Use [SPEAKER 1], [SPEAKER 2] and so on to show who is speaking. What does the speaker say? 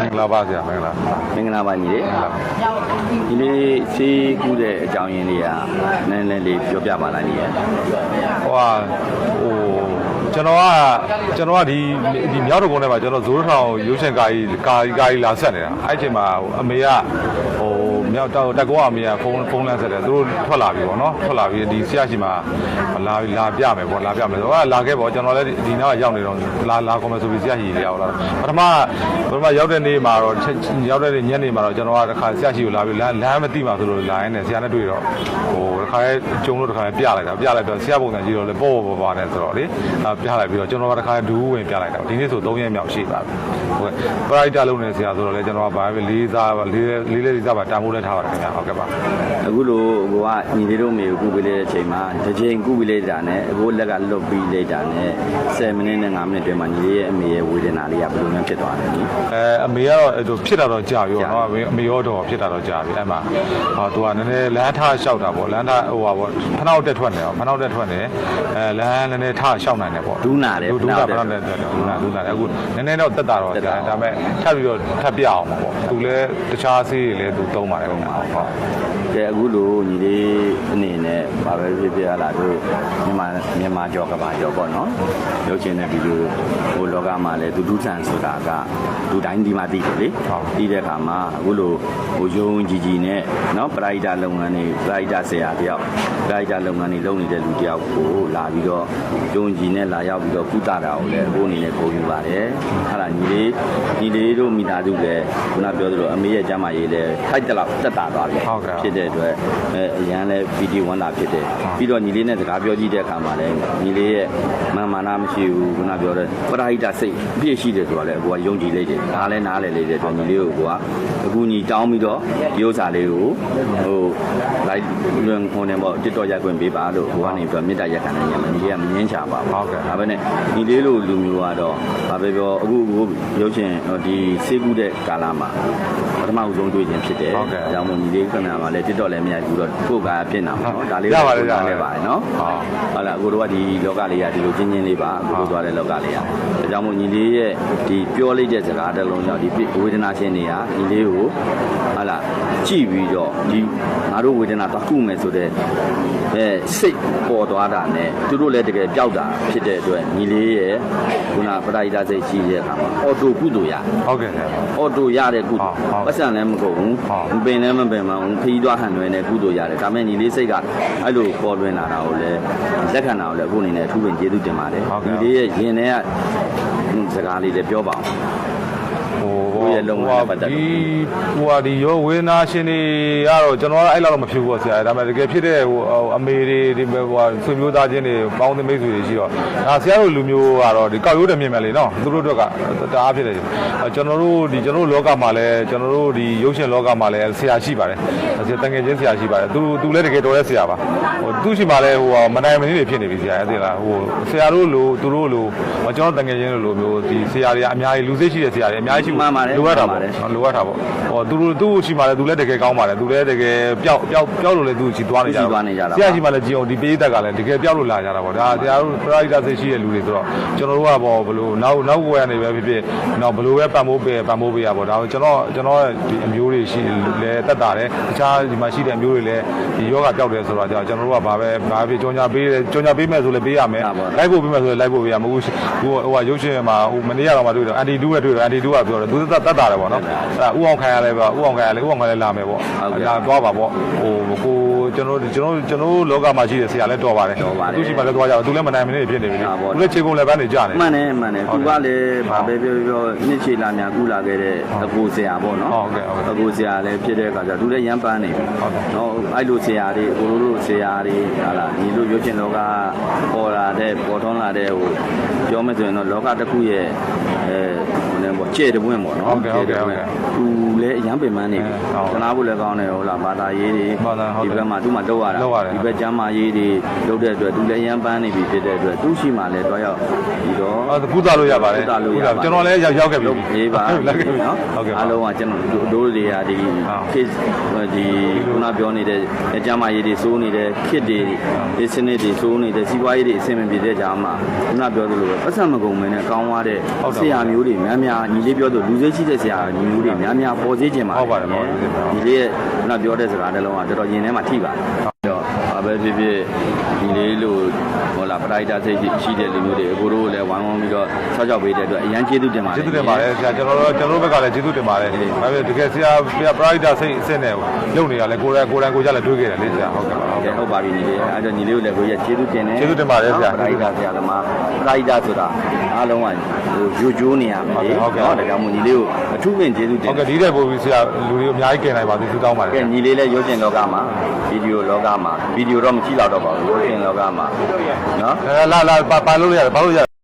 [SPEAKER 1] မင်္ဂလာပါဆရာမင်္ဂလာ
[SPEAKER 2] မင်္ဂလာပါညီလေးဒီနေ့စီးကူးတဲ့အကြောင်းရင်းလေးကနည်းနည်းလေးပြောပြပါလားညီရဲ့
[SPEAKER 1] ဟိုဟာဟိုကျွန်တော်ကကျွန်တော်ကဒီဒီမြောက်တော်ကုန်းထဲမှာကျွန်တော်ဇိုးထောင်ရုပ်ရှင်ကာကြီးကာကြီးကာကြီးလာဆက်နေတာအဲ့အချိန်မှာဟိုအမေကဟို မြောက်တက်ကောအမေကဖုန်းဖုန်းလမ်းဆက်တယ်သူတို့ထွက်လာပြီပေါ့နော်ထွက်လာပြီဒီဆရာရှိမှာလာလာပြမယ်ပေါ့လာပြမယ်ဆိုတော့လာခဲ့ပေါ့ကျွန်တော်လည်းဒီနောက်ကရောက်နေတော့လာလာကောမယ်ဆိုပြီးဆရာရှိလေးရောက်လာပထမပထမရောက်တဲ့နေ့မှာတော့ရောက်တဲ့နေ့ညနေမှာတော့ကျွန်တော်ကတစ်ခါဆရာရှိကိုလာပြီးလမ်းလမ်းမသိမှဆိုလို့လာရင်လည်းဆရာနဲ့တွေ့တော့ဟိုတစ်ခါလဲကျုံလို့တစ်ခါလဲပြလိုက်တာပြလိုက်တော့ဆရာပုံစံကြီးတော့လေပေါ့ပေါ့ပေါ့နဲ့ဆိုတော့လေပြလိုက်ပြီးတော့ကျွန်တော်ကတစ်ခါဒူးဝင်ပြလိုက်တာဒီနေ့ဆို3ရက်မြောက်ရှိပါပြီဟုတ်ကဲ့ပရိုက်တာလုံးနေဆရာဆိုတော့လေကျွန်တော်ကဘာပဲလေးစားလေးလေးလေးစားပါတာမိုးလဲထားပါတယ်ခင်ဗျာဟုတ်ကဲ့ပါ
[SPEAKER 2] အခုလိုကိုကညီလေးတို့မေကိုကူပေးလိုက်တဲ့အချိန်မှာတစ်ချိန်ကူပေးလိုက်တာနဲ့အခုလက်ကလွတ်ပြီးလိုက်တာနဲ့10မိနစ်နဲ့5မိနစ်တွင်မှာညီလေးရဲ့အမေရဲ့ဝေဒနာလေးကဘယ်လိုမျိုးဖြစ်သွားလဲညီ
[SPEAKER 1] အဲအမေကတော့အဲ့လိုဖြစ်တာတော့ကြာပြီပေါ့နော်အမေအမေရောတော့ဖြစ်တာတော့ကြာပြီအဲ့မှာဟောသူကနည်းနည်းလမ်းထားလျှောက်တာပေါ့လမ်းထားဟိုပါပေါ့ဖနောက်တက်ထွက်နေတော့ဖနောက်တက်ထွက်နေအဲလမ်းနည်းနည်းထားလျှောက်နိုင်တယ်ပေါ့
[SPEAKER 2] ဒူးနာတယ်
[SPEAKER 1] ဒူးတာဖနောက်တက်ထွက်ဒူးနာဒူးနာအခုနည်းနည်းတော့တက်တာတော့ကြာတယ်ဒါပေမဲ့ထပ်ပြီးတော့ထပ်ပြအောင်ပါပေါ့သူလည်းတခြားဆေးတွေလည်းသူသုံးပါတယ်ခင်ဗျာဟုတ်
[SPEAKER 2] ကဲအခုလိုညီလေးအနေနဲ့ဘာပဲဖြစ်ဖြစ်လာတို့မြန်မာမြန်မာကြောကဘာကြောပေါ့နော်ရုပ်ရှင်တဲ့ဗီဒီယိုဟိုလောကမှာလည်းဒူဒူဆန်ဆိုတာကဒူတိုင်းဒီမှာတည်တယ်လေတည်တဲ့အခါမှာအခုလိုဟိုယုံကြည်ကြည်နဲ့နော်ပရိုက်တာလုပ်ငန်းတွေပရိုက်တာဆရာတယောက်ပရိုက်တာလုပ်ငန်းတွေလုပ်နေတဲ့လူတယောက်ကိုလာပြီးတော့ယုံကြည်နဲ့လာရောက်ပြီးတော့ကုသတာကိုလည်းအခုအနေနဲ့ဂုဏ်ယူပါတယ်အဲ့ဒါညီလေးညီလေးတို့မိသားစုလည်းခုနပြောသလိုအမေရဲ့ကျမ်းမာရေးလည်းထိုက်တလောက်တက်တာသွားပြီ
[SPEAKER 1] ဟုတ်ကဲ့
[SPEAKER 2] ဖြစ်တဲ့အတွက်အဲအရန်လဲဗီဒီယိုဝန်တာဖြစ်တယ်ပြီးတော့ညီလေးနဲ့စကားပြောကြည့်တဲ့အခါမှာလည်းညီလေးရဲ့မာမာနာမရှိဘူးခုနပြောတဲ့ပရာဟိတစိတ်အပြည့်ရှိတယ်ဆိုတော့လည်းအကူကယုံကြည်လိုက်တယ်ဒါလည်းနားလည်လိုက်တဲ့အတွက်ညီလေးကိုအကူကအကူညီတောင်းပြီးတော့ဒီဥစ္စာလေးကိုဟိုလိုက်လွန်ခွန်နေပေါ့တစ်တော်ရိုက်ခွင့်ပေးပါလို့အကူကနေပြီးတော့မေတ္တာရက်ခံနေရမှာညီလေးကမငင်းချပါဘူး
[SPEAKER 1] ဟုတ်ကဲ့
[SPEAKER 2] ဒါပဲနဲ့ညီလေးလိုလူမျိုးကတော့ဘာပဲပြောအခုအခုရုပ်ရှင်ဒီစေကူးတဲ့ကာလမှာပထမဦးဆုံးတွေ့ခြင်းဖြစ်တယ်
[SPEAKER 1] ဟုတ်ကဲ့
[SPEAKER 2] ဒါကြောင့်မို့ညီလေးခဏမှာလည်းတစ်တော့လည်းမရိုက်ဘူးတော့ကိုယ်ကအဖြစ်နာမှာနော်ဒါလေး
[SPEAKER 1] ရပါတယ်ရ
[SPEAKER 2] နား
[SPEAKER 1] ပါတယ်
[SPEAKER 2] လဲပါတယ်နော်
[SPEAKER 1] ဟုတ်
[SPEAKER 2] ဟုတ်လားကိုတို့ကဒီလောကလေးကဒီလိုချင်းချင်းလေးပါကိုတို့သွားတဲ့လောကလေးကဒါကြောင့်မို့ညီလေးရဲ့ဒီပြောလိုက်တဲ့စကားတစ်လုံးကြောင့်ဒီဝေဒနာရှင်တွေကညီလေးကိုဟုတ်လားကြည့်ပြီးတော့ဒီငါတို့ဝေဒနာတစ်ခုမယ်ဆိုတဲ့ အဲစိတ်ပေါ်သွားတာနဲ့သူတို့လည်းတကယ်ကြောက်တာဖြစ်တဲ့အတွက်ညီလေးရဲ့ခုနပရိဒါစိတ်ရှိတဲ့အခါမှာအော်တိုကုသိုလ်ရ
[SPEAKER 1] ဟုတ်ကဲ့ဆရာ
[SPEAKER 2] အော်တိုရတဲ့ကုသိုလ်
[SPEAKER 1] ဟုတ်ဟုတ်
[SPEAKER 2] ပတ်စံလည်းမကုန်ဘူး
[SPEAKER 1] ဟုတ်
[SPEAKER 2] မပင်လည်းမပင်မအောင်ခီးသွားဟန်တွင်နဲ့ကုသိုလ်ရတယ်ဒါပေမဲ့ညီလေးစိတ်ကအဲ့လိုပေါ်လွင်လာတာကိုလည်းလက်ခံတာကိုလည်းအခုအနေနဲ့အထူးပင်ကျေးဇူးတင်ပါတယ်
[SPEAKER 1] ဟုတ်ကဲ့
[SPEAKER 2] ညီလေးရဲ့ရင်ထဲကစကားလေးလည်းပြောပါအောင်
[SPEAKER 1] ဟို
[SPEAKER 2] ကိုယ့်ရဲ့လုပ်ငန်းနဲ့ပတ်သက်လို့
[SPEAKER 1] ဒီဟိုဟာဒီရောဝေဒနာရှင်တွေကတော့ကျွန်တော်ကအဲ့လောက်တော့မဖြစ်ဘူးပေါ့ဆရာဒါပေမဲ့တကယ်ဖြစ်တဲ့ဟိုအမေတွေဒီဟိုဟာဆွေမျိုးသားချင်းတွေပေါင်းသင်းမိတ်ဆွေတွေရှိတော့ဒါဆရာတို့လူမျိုးကတော့ဒီကောက်ရိုးတမြင်မယ်လေနော်သူတို့တို့ကတအားဖြစ်တယ်ကျွန်တော်တို့ဒီကျွန်တော်တို့လောကမှာလည်းကျွန်တော်တို့ဒီရုပ်ရှင်လောကမှာလည်းဆရာရှိပါတယ်ဆရာတန်ငယ်ချင်းဆရာရှိပါတယ်သူသူလည်းတကယ်တော်တဲ့ဆရာပါဟိုသူရှိမှလည်းဟိုမနိုင်မနည်းတွေဖြစ်နေပြီဆရာအဲ့ဒီလားဟိုဆရာတို့လိုသူတို့လိုကျွန်တော်တန်ငယ်ချင်းလိုမျိုးဒီဆရာတွေကအများကြီးလူစိတ်ရှိတဲ့ဆရာတွေအများကြီးရှိ
[SPEAKER 2] မှန်ပါတယ်
[SPEAKER 1] လိုအပ်တာ
[SPEAKER 2] မှန်
[SPEAKER 1] ပေါ့
[SPEAKER 2] ပါတယ်
[SPEAKER 1] နော်လိုအပ်တာပေါ့ဟောသူတို့သူ့ရှိမှလည်းသူလည်းတကယ်ကောင်းပါတယ်သူလည်းတကယ်ပျောက်ပျောက်ပျောက်လို့လည်းသူ့ရှိသွားနေကြ
[SPEAKER 2] သူ့ရှိသွားနေကြတာ
[SPEAKER 1] ဆရာရှိမှလည်းကြည်အောင်ဒီပေးတက်ကလည်းတကယ်ပျောက်လို့လာကြတာပေါ့ဒါဆရာတို့ပရိသတ်စိတ်ရှိတဲ့လူတွေဆိုတော့ကျွန်တော်တို့ကပေါ့ဘလို့နောက်နောက်ကိုရနေပဲဖြစ်ဖြစ်နော်ဘလို့ပဲပံ့ပိုးပေးပံ့ပိုးပေးရပေါ့ဒါကိုကျွန်တော်ကျွန်တော်ဒီအမျိုးတွေရှိလဲတက်တာတယ်တခြားဒီမှာရှိတဲ့အမျိုးတွေလည်းဒီယောဂပျောက်တယ်ဆိုတော့ကျွန်တော်တို့ကဘာပဲဘာပဲကြောင်ညာပေးတယ်ကြောင်ညာပေးမယ်ဆိုလည်းပေးရမယ်လိုက်ဖို့ပေးမယ်ဆိုလည်းလိုက်ဖို့ပေးရမယ်ဟိုဟိုဟိုရုပ်ရှင်မှာဟိုမနေ့ကတော့မှတွေ့တော့အန်တီတူနဲ့တွေ့တော့အန်တီတူကပြောတယ်သူသက်သက်တာတယ်ပေါ့နော်အဲဥအောင်ခိုင်ရလဲပေါ့ဥအောင်ခိုင်ရလဲဥအောင်ခိုင်လဲလာမယ်ပေါ့လာသွားပါပေါ့ဟိုကိုကျွန်တော်ကျွန်တော်ကျွန်တော်လောကမှာရှိတဲ့ဆရာလဲတော်ပါတယ်သူရှိမှလဲသွားကြတော့သူလည်းမနိုင်မနေဖြစ်နေပြီလေသူလည်းခြေကုန်လည်းပန်းနေကြတယ်
[SPEAKER 2] မှန်တယ်မှန်တယ်
[SPEAKER 1] ဟုတ်
[SPEAKER 2] သူ
[SPEAKER 1] ကဲ့
[SPEAKER 2] ကလည်းဘာပဲပြောပြောနှစ်ချီလာများကုလာခဲ့တဲ့အကူဆရာပေါ့နော်
[SPEAKER 1] ဟုတ်ကဲ့ဟုတ်ကဲ့
[SPEAKER 2] အကူဆရာလည်းဖြစ်တဲ့အခါကျသူလည်းရမ်းပန်းနေပြီ
[SPEAKER 1] ဟုတ်ကဲ့
[SPEAKER 2] နော်အဲ့လိုဆရာတွေအကိုလိုလိုဆရာတွေဟာလာညီတို့ရုပ်ရှင်လောကပေါ်လာတဲ့ပေါ်ထွန်းလာတဲ့ဟိုပြောမယ်ဆိုရင်တော့လောကတစ်ခုရဲ့အဲ ဟိုလည်းပေါ့ကျဲ့တဲ့ပွင့်ပေါ့နော်
[SPEAKER 1] ဟုတ်ကဲ့ဟုတ်ကဲ့ဟုတ်ကဲ့
[SPEAKER 2] သူလည်းအရန်ပင်ပန်းနေပြီ
[SPEAKER 1] ဟုတ်
[SPEAKER 2] သနာဖို့လည်းကောင်းတယ်ဟုတ်လားဘာသာရေးတွေ
[SPEAKER 1] ဘာသာဟုတ်တယ်
[SPEAKER 2] ဒီဘက်မှာသူ့မှာတော့ရတာ
[SPEAKER 1] လုပ်ရတယ်
[SPEAKER 2] ဒီဘက်ကျမ်းမာရေးတွေလုပ်တဲ့အတွက်သူလည်းရမ်းပန်းနေပြီဖြစ်တဲ့အတွက်သူ့ရှိမှလည်းတော့ရောက်ပြီးတော့
[SPEAKER 1] အဲကုသလို့ရပါတယ်
[SPEAKER 2] ကုသလို့ရပါတယ်
[SPEAKER 1] ကျွန်တော်လည်းရောက်ရောက်ခဲ့ပြီ
[SPEAKER 2] ရေးပါ
[SPEAKER 1] လက်ခဲ့ပြီ
[SPEAKER 2] နော်
[SPEAKER 1] ဟုတ်ကဲ့
[SPEAKER 2] အားလုံးကကျွန်တော်တို့တွေကဒီ
[SPEAKER 1] ဟုတ်
[SPEAKER 2] ခေတ်ဒီခုနပြောနေတဲ့ကျမ်းမာရေးတွေစိုးနေတဲ့ခေတ်တွေဒီစနစ်တွေစိုးနေတဲ့စီးပွားရေးတွေအဆင်မပြေတဲ့ကြားမှာခုနပြောသလိုပဲပတ်စံမကုန်မင်းနဲ့ကောင်းသွားတဲ့
[SPEAKER 1] ဟုတ်တယ်
[SPEAKER 2] ဆရာမျိုးတွေများများညီညီလေးပြောသူလူစိတ်ရှိတဲ့ဆရာညီမျိုးတွေများများပေါ်စေခြင်းပါ
[SPEAKER 1] ဟုတ်ပါတယ်ပေါ့
[SPEAKER 2] ညီလေးရဲ့ခုနပြောတဲ့စကားတစ်လုံးကတော်တော်ရင်ထဲမှာထိပါတယ်တော့ဘာ ပဲဖြစ်ဖြစ်ညီလေးလို့ဟောလာပရိုက်တာစိတ်ရှိတဲ့လူမျိုးတွေအကိုတို့လည်းဝိုင်းဝန်းပြီးတော့ဆောက်ကြောက်ပေးတဲ့အတွက်အရန်ကျေးဇူးတင်ပါတယ်
[SPEAKER 1] ကျေးဇူးတင်ပါတယ်ဆရာကျွန်တော်တို့ကျွန်တော်တို့ဘက်ကလည်းကျေးဇူးတင်ပါတယ်ဒါပေမဲ့တကယ်ဆရာဆရာပရိုက်တာစိတ်အစ်စ်နဲ့လုပ်နေတာလေကိုယ်တိုင်ကိုယ်တိုင်ကိုယ်ကြလည်းတွေးခဲ့တယ်လေဆရာဟုတ်ကဲ့ပါဟုတ်
[SPEAKER 2] ကဲ
[SPEAKER 1] ကဲ့
[SPEAKER 2] ဟုတ်ပါပြီညီလေးအဲ့တော့ညီလေးကိုလည်းကိုရကျေးဇူးတင်တယ်
[SPEAKER 1] ကျေးဇူးတင်ပါတယ်ဆရာ
[SPEAKER 2] ပရိုက်တာဆရာသမားပရိုက်တာဆိုတာအားလုံးကဟိုယူကျိုးနေရမယ်လေ
[SPEAKER 1] ဟုတ်ကဲ့
[SPEAKER 2] နော်ဒါကြောင့်မို့ညီလေးကိုအထူးပင်ကျေးဇူးတင်
[SPEAKER 1] ဟုတ်ကဲ့ဒီတဲ့ပို့ပြီးဆရာလူတွေအများကြီးကင်နိုင်ပါသေးသူတောင်းပါတ
[SPEAKER 2] ကဲ
[SPEAKER 1] ယ်
[SPEAKER 2] ညီလေးလည်းရုပ်ရှင်လောကမှာဗီဒီယိုလောကမှာဗီဒီယိုတော့မကြည့်တော့တော့ပါဘူးရုပ်ရှင်လောကမှာနော်
[SPEAKER 1] အဲလာလာပါပါလို့ရတယ်ပါလို့ရတယ်